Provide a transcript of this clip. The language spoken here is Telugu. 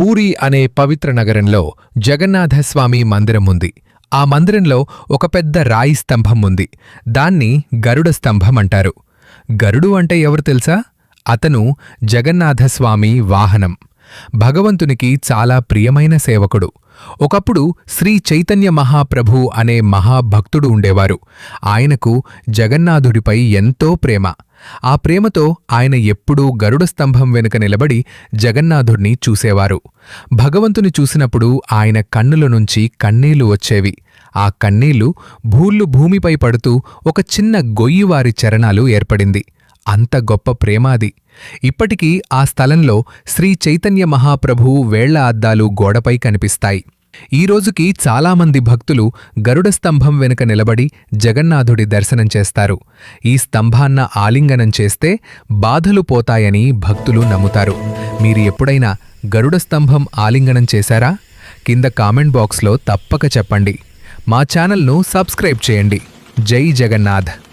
పూరి అనే పవిత్ర నగరంలో జగన్నాథస్వామి మందిరం ఉంది ఆ మందిరంలో ఒక పెద్ద రాయి స్తంభం ఉంది దాన్ని గరుడ స్తంభం అంటారు గరుడు అంటే ఎవరు తెలుసా? అతను జగన్నాథస్వామి వాహనం. భగవంతునికి చాలా ప్రియమైన సేవకుడు. ఒకప్పుడు శ్రీ చైతన్య మహాప్రభు అనే మహాభక్తుడు ఉండేవారు. ఆయనకు జగన్నాథుడిపై ఎంతో ప్రేమ. ఆ ప్రేమతో ఆయన ఎప్పుడూ గరుడ స్తంభం వెనుక నిలబడి జగన్నాథుణ్ణి చూసేవారు. భగవంతుని చూసినప్పుడు ఆయన కన్నుల నుంచి కన్నీళ్ళు వచ్చేవి. ఆ కన్నీళ్ళు భూళ్ళు భూమిపై పడుతూ ఒక చిన్న గొయ్యివారి చరణాలు ఏర్పడింది. అంత గొప్ప ప్రేమ అది. ఇప్పటికీ ఆ స్థలంలో శ్రీ చైతన్య మహాప్రభు వేళ్ళ అద్దాలు గోడపై కనిపిస్తాయి. ఈ రోజుకి చాలామంది భక్తులు గరుడ స్తంభం వెనుక నిలబడి జగన్నాథుడి దర్శనం చేస్తారు. ఈ స్తంభాన్న ఆలింగనం చేస్తే బాధలు పోతాయని భక్తులు నమ్ముతారు. మీరు ఎప్పుడైనా గరుడ స్తంభం ఆలింగనం చేశారా? కింద కామెంట్ బాక్స్లో తప్పక చెప్పండి. మా ఛానల్ను సబ్స్క్రైబ్ చేయండి. జై జగన్నాథ్.